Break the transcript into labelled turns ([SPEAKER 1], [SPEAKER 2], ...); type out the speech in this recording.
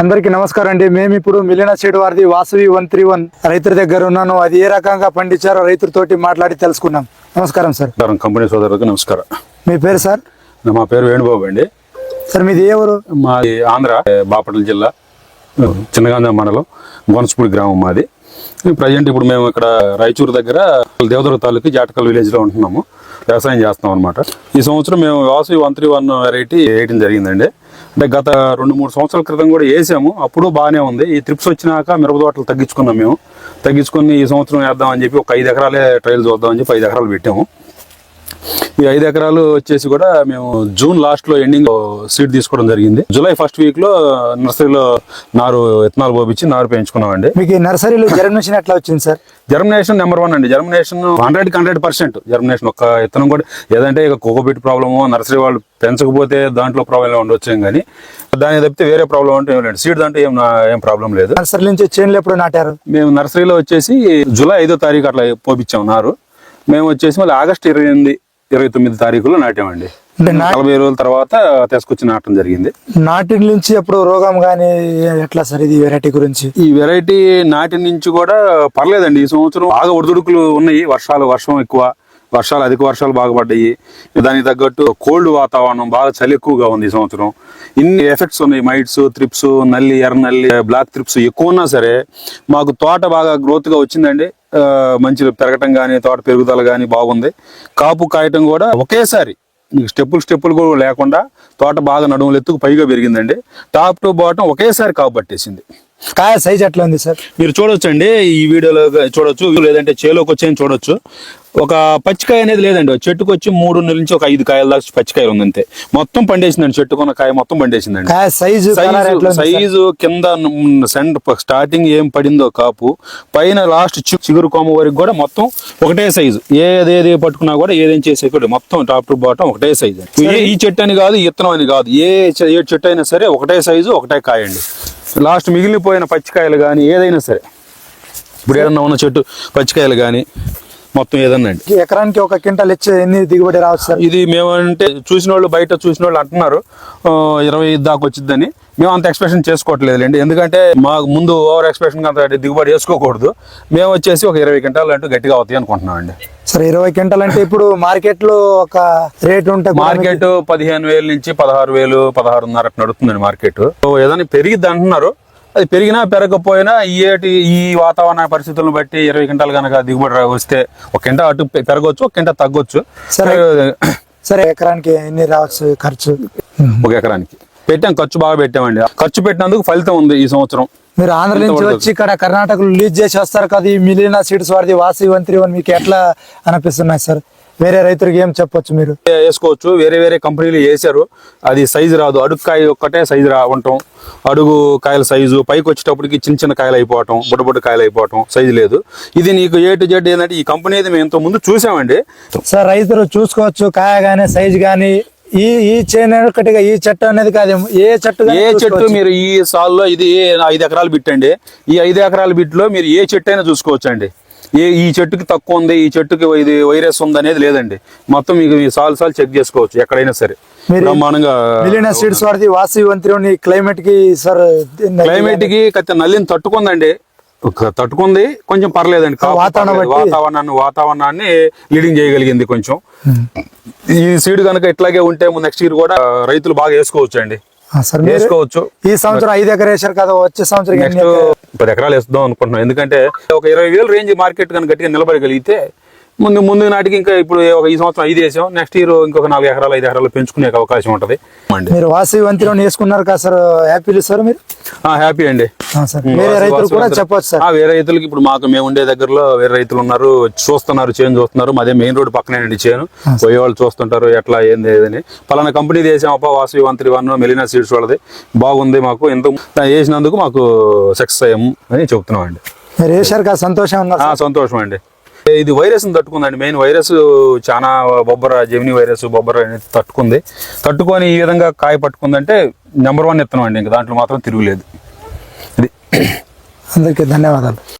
[SPEAKER 1] అందరికీ నమస్కారం అండి. మేము ఇప్పుడు మిలిన సీడ్ వారిది వాసవి వన్ త్రీ వన్ రైతుల దగ్గర ఉన్నాను. అది ఏ రకంగా పండించారో రైతులతోటి మాట్లాడి తెలుసుకున్నాం నమస్కారం సార్.
[SPEAKER 2] కంపెనీ సోదరులకు నమస్కారం.
[SPEAKER 1] మీ పేరు సార్?
[SPEAKER 2] మా పేరు వేణుబాబు అండి.
[SPEAKER 1] సార్ మీది ఏ ఊరు?
[SPEAKER 2] మాది ఆంధ్ర బాపట్ల జిల్లా చిన్నగాంధ మండలం గోనసపూడి గ్రామం మాది. ప్రజెంట్ ఇప్పుడు మేము ఇక్కడ రాయచూరు దగ్గర దేవదుర్గ తాలూకు జాటకల్ విలేజ్లో ఉంటున్నాము. వ్యవసాయం చేస్తాం అనమాట ఈ సంవత్సరం మేము వాసు వన్ త్రీ వన్ వెరైటీ వేయడం జరిగిందండి. అంటే గత రెండు మూడు సంవత్సరాల క్రితం కూడా వేసాము. అప్పుడు బాగానే ఉంది. ఈ ట్రిప్స్ వచ్చినాక మిరప తోటలు తగ్గించుకున్నాం మేము. తగ్గించుకొని ఈ సంవత్సరం వేద్దాం అని చెప్పి ఒక ఐదు ఎకరాలే ట్రయల్ చూద్దాం అని చెప్పి ఐదు ఎకరాలు పెట్టాము. ఈ ఐదు ఎకరాలు వచ్చేసి కూడా మేము జూన్ లాస్ట్లో ఎండింగ్ సీడ్ తీసుకోవడం జరిగింది. జూలై ఫస్ట్ వీక్లో నర్సరీలో నారు విత్తనాలు పోపించి నారు పెంచుకున్నామండి.
[SPEAKER 1] మీకు ఈ నర్సరీలో జర్మినేషన్ ఎట్లా వచ్చింది సార్?
[SPEAKER 2] జర్మినేషన్ నెంబర్ వన్ అండి. Germination hundred hundred percent germination ఒక విత్తనం కూడా ఏదంటే ఇక కోకోబిట్ ప్రాబ్లము నర్సరీ వాళ్ళు పెంచకపోతే దాంట్లో ప్రాబ్లం ఉండొచ్చు కానీ దానికి తప్పితే వేరే ప్రాబ్లం అంటే ఏం లేదు. సీడ్ దాంట్లో ఏం ఏం ప్రాబ్లం లేదు.
[SPEAKER 1] నర్సరీ నుంచి చేనులు ఎప్పుడు నాటారు?
[SPEAKER 2] మేము నర్సరీలో వచ్చేసి జూలై ఐదో తారీఖు అట్లా పోపించాం నారు. మేము వచ్చేసి మళ్ళీ ఆగస్ట్ ఇరవై ఎనిమిది ఇరవై తొమ్మిది తారీఖులో నాటామండి. నలభై రోజుల తర్వాత తీసుకొచ్చి నాటడం జరిగింది.
[SPEAKER 1] నాటి నుంచి ఎప్పుడు రోగం కానీ ఎట్లా సార్ ఇది వెరైటీ గురించి?
[SPEAKER 2] ఈ వెరైటీ నాటి నుంచి కూడా పర్లేదండి. ఈ సంవత్సరం బాగా ఒడిదుడుకులు ఉన్నాయి. వర్షాలు వర్షం ఎక్కువ. వర్షాలు అధిక వర్షాలు బాగా పడ్డాయి. దానికి తగ్గట్టు కోల్డ్ వాతావరణం బాగా చలి ఎక్కువగా ఉంది ఈ సంవత్సరం. ఇన్ని ఎఫెక్ట్స్ ఉన్నాయి. మైట్స్ త్రిప్స్ నల్లి ఎర్ర నల్లి బ్లాక్ త్రిప్స్ ఎక్కువ ఉన్నా సరే మాకు తోట బాగా గ్రోత్గా వచ్చిందండి. మంచి పెరగటం కానీ తోట పెరుగుదల కానీ బాగుంది. కాపు కాయటం కూడా ఒకేసారి స్టెప్పులు స్టెప్పులు కూడా లేకుండా తోట బాగా నడుములు ఎత్తుకు పైగా పెరిగిందండి. టాప్ టు బాటం ఒకేసారి కాపు పట్టేసింది.
[SPEAKER 1] కాయ సైజ్ ఎట్లా ఉంది సార్
[SPEAKER 2] మీరు చూడొచ్చండి ఈ వీడియోలో చూడొచ్చు. లేదంటే చేలోకి వచ్చి చూడొచ్చు. ఒక పచ్చికాయ అనేది లేదండి చెట్టుకు వచ్చి మూడు నుంచి ఒక ఐదు కాయల దాకా పచ్చికాయలు ఉంది అంతే. మొత్తం పండేసిందండి చెట్టుకున్న కాయ మొత్తం పండేసిందండి.
[SPEAKER 1] కాయ సైజు
[SPEAKER 2] సైజు కింద సెండ్ స్టార్టింగ్ ఏం పడిందో కాపు పైన లాస్ట్ చిగురు కొమ్మ వరకు కూడా మొత్తం ఒకటే సైజు ఏది ఏది పట్టుకున్నా కూడా ఏదేం చేసే కూడా మొత్తం టాప్ టు బాటం ఒకటే సైజు ఈ చెట్టు అని కాదు ఇత్తనం అని కాదు. ఏ ఏ చెట్టు అయినా సరే ఒకటే సైజు ఒకటే కాయండి. లాస్ట్ మిగిలిపోయిన పచ్చికాయలు కానీ ఏదైనా సరే. ఇప్పుడు ఏదన్నా ఉన్న చెట్టు పచ్చికాయలు కానీ మొత్తం ఏదన్నా అండి.
[SPEAKER 1] ఎకరానికి ఒక క్వింటల్ ఇచ్చే ఎన్ని దిగుబడి రావచ్చు సార్?
[SPEAKER 2] ఇది మేము అంటే చూసిన వాళ్ళు బయట చూసిన వాళ్ళు అంటున్నారు ఇరవై దాకా వచ్చిందని మేము అంత ఎక్స్ప్రెషన్ చేసుకోవట్లేదులేండి. ఎందుకంటే మా ముందు ఓవర్ ఎక్స్ప్రెషన్ అంత దిగుబడి వేసుకోకూడదు. మేము వచ్చేసి ఒక ఇరవై గంటలు అంటూ గట్టిగా అవుతాయి అనుకుంటున్నాం అండి
[SPEAKER 1] సరే ఇరవై క్వింటల్ అంటే ఇప్పుడు మార్కెట్లో ఒక రేట్ ఉంటే కూడా
[SPEAKER 2] మార్కెట్ పదిహేను వేల నుంచి పదహారు వేలు పదహారున్నర అట్లా నడుస్తుందండి మార్కెట్. ఏదైనా పెరిగిద్ది అంటున్నారు. అది పెరిగినా పెరగకపోయినా ఈ ఏటి ఈ వాతావరణ పరిస్థితులను బట్టి ఇరవై గంటలు కనుక దిగుబడి రా- వస్తే ఒక కింట అటు పెరగవచ్చు ఒక కింట తగ్గొచ్చు.
[SPEAKER 1] సరే. సరే ఎకరానికి ఎన్ని రావచ్చు ఖర్చు?
[SPEAKER 2] ఒక ఎకరానికి. పెట్టాం ఖర్చు బాగా పెట్టామండి. ఖర్చు పెట్టినందుకు ఫలితం ఉంది ఈ సంవత్సరం.
[SPEAKER 1] మీరు ఆంధ్ర నుంచి? వచ్చి ఇక్కడ కర్ణాటకలో లీజ్ చేసి వస్తారు కదా ఈ మిలియన సీడ్స్ వాడిది వాసి వన్ త్రీ వన్ మీకు ఎట్లా అనిపిస్తున్నాయి సార్? వేరే రైతులకు ఏం చెప్పొచ్చు మీరు?
[SPEAKER 2] వేసుకోవచ్చు వేరే వేరే కంపెనీలు వేసారు అది సైజు రాదు. అడుగు కాయ ఒక్కటే సైజు రా ఉండటం అడుగు కాయల సైజు పైకి వచ్చేటప్పటికి చిన్న చిన్న కాయలు అయిపోవటం బుడ్డ బుడ్డ కాయలు అయిపోవటం సైజు లేదు. ఇది నీకు ఏ టు జెడ్ ఏంటంటే ఈ కంపెనీ అయితే మేము ఇంత ముందు చూసామండి.
[SPEAKER 1] సార్ రైతులు చూసుకోవచ్చు కాయ గానీ సైజ్ గానీ ఈ ఈ చేను ఒకటిగా ఈ చెట్టు అనేది కాదు. ఏ చెట్టు
[SPEAKER 2] ఏ చెట్టు. మీరు ఈ సాల్లో ఇది ఐదు ఎకరాలు బిట్టండి ఈ ఐదు ఎకరాల బిట్లో మీరు ఏ చెట్టు అయినా చూసుకోవచ్చు అండి ఏ ఈ చెట్టుకి తక్కువ ఉంది ఈ చెట్టుకి ఇది వైరస్ ఉంది అనేది లేదండి. మొత్తం మీకు సాల్ సాల్ చెక్ చేసుకోవచ్చు ఎక్కడైనా సరే. బ్రహ్మాండంగా
[SPEAKER 1] సీడ్స్ వాసి ఈ క్లైమేట్కి సార్
[SPEAKER 2] క్లైమేట్కి నల్లిని తట్టుకుందండి. తట్టుకుంది కొంచెం పర్లేదండి. వాతావరణాన్ని వాతావరణాన్ని లీడింగ్ చేయగలిగింది కొంచెం. ఈ సీడ్ కనుక ఇట్లాగే ఉంటే నెక్స్ట్ ఇయర్ కూడా రైతులు బాగా వేసుకోవచ్చు అండి వేసుకోవచ్చు.
[SPEAKER 1] ఈ సంవత్సరం ఐదు ఎకర వేసారు కదా వచ్చే సంవత్సరం
[SPEAKER 2] నెక్స్ట్ పది ఎకరాలు వేద్దాం అనుకుంటున్నాం. ఎందుకంటే ఒక ఇరవై వేలు రేంజ్ మార్కెట్ కనుక గట్టిగా నిలబడగలిగితే ముందు ముందు నాటికి ఇంకా ఇప్పుడు ఈ సంవత్సరం ఐదు వేసాం. నెక్స్ట్ ఇయర్ ఇంకొక నాలుగు ఎకరాలు ఐదు ఎకరాలు పెంచుకునే అవకాశం ఉంటది.
[SPEAKER 1] మీరు వాసి వన్ త్రీ వన్ వేసుకున్నారు కదా సార్ హ్యాపీ సార్ మీరు?
[SPEAKER 2] హ్యాపీ అండి.
[SPEAKER 1] వేరే రైతులు కూడా చెప్పొచ్చు సార్.
[SPEAKER 2] వేరే రైతులకి ఇప్పుడు మాకు మేము ఉండే దగ్గరలో వేరే రైతులు ఉన్నారు చూస్తున్నారు చేను చూస్తున్నారు. మాదే మెయిన్ రోడ్ పక్కనేనండి చేను. పోయే వాళ్ళు చూస్తుంటారు ఎట్లా ఏంది ఏదని. పలానా కంపెనీ వేసాం అప్ప వాసవి వన్ త్రీ వన్ మెలినా సీడ్స్ వాళ్ళది. బాగుంది మాకు. ఎంత వేసినందుకు మాకు సక్సెస్ అయ్యాము అని చెప్తున్నాం అండి
[SPEAKER 1] కదా సంతోషం
[SPEAKER 2] సంతోషం అండి. ఇది వైరస్ తట్టుకుందండి. మెయిన్ వైరస్ చాలా బొబ్బర జెమిని వైరస్ బొబ్బర అనేది తట్టుకుంది. తట్టుకొని ఈ విధంగా కాయ పట్టుకుందంటే నెంబర్ వన్ ఇత్తనం అండి ఇంకా దాంట్లో మాత్రం తిరుగులేదు. ఇది.
[SPEAKER 1] అందరికీ ధన్యవాదాలు.